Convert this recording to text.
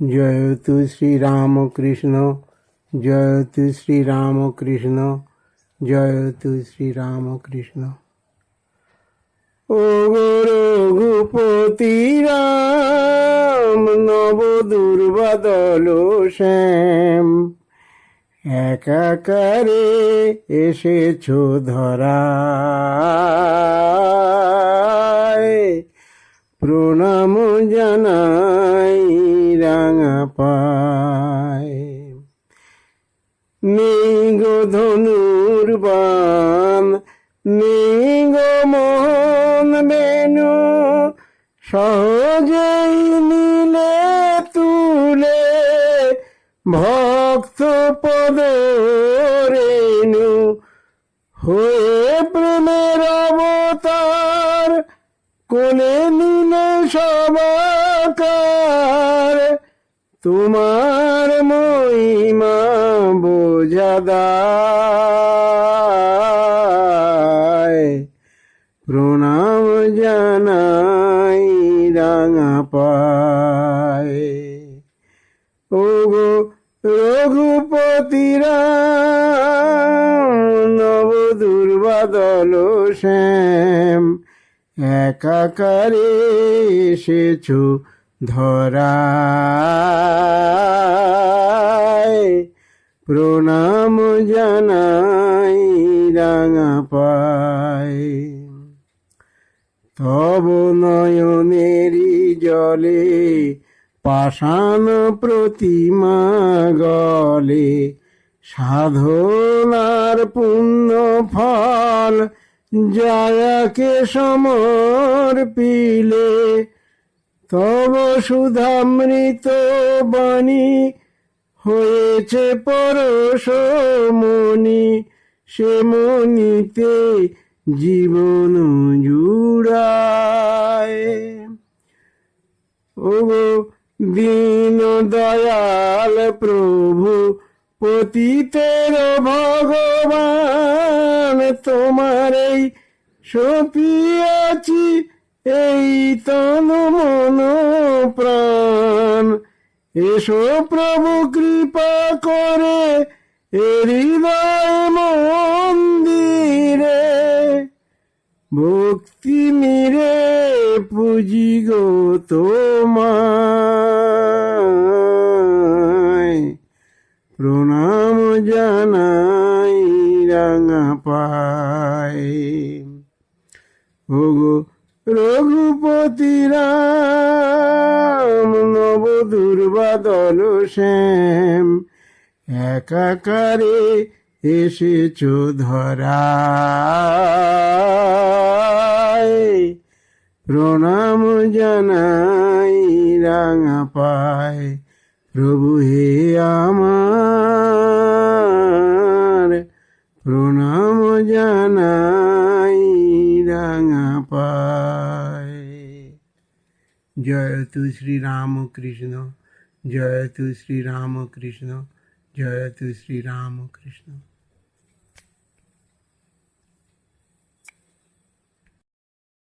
জয়তু শ্রীরামকৃষ্ণ জয়তু শ্রীরামকৃষ্ণ জয়তু শ্রীরামকৃষ্ণ। ও রঘুপতি রাম, নব দুর্বাদল শ্যাম। একাকারে এসেছ ধরায় প্রণাম জানাই রাঙা পায়। নিগ ধনুর্বান নিগ মোহন বেনু সহজেই নিলে তুলে ভক্ত পদ রেণু হয়ে প্রেমের অবতার কোলে নিলে সবাকার। তোমার মহিমা বোঝাদায় প্রণাম জানাই রাঙা পায়। ও গো রঘুপতি রাম নব দুর্বাদল শ্যাম একাকারে এসেছ ধরায়। প্রণাম জানাই রাঙা পায়। তব নয়নেরই জলে পাষাণ প্রতিমা গলে, সাধনার পুণ্য ফল যায়াকে সমর্পিলে তব সুধামৃত বাণী হয়েছে পরশ মনি সে মনিতে জীবন জুড়ায়। ও দীন দয়াল প্রভু পতিতের ভগবান, তোমার এই সপিয়াছি এই তন মন প্রাণ এসো প্রভু, কৃপা করে হৃদয় মন্দিরে। ভক্তি নিরে পুজি গো তোমায় জানাই, রাঙা পায়। ওগো রঘুপতি রাম নব দুর্বাদল শ্যাম, একাকারে এসেছ ধরায়। প্রণাম জানাই, রাঙা পায়। প্রভু হে আমার প্রণাম জানাই রাঙা পায় জয় তু শ্রী রামকৃষ্ণ জয় তু শ্রী রামকৃষ্ণ জয় তু শ্রী রামকৃষ্ণ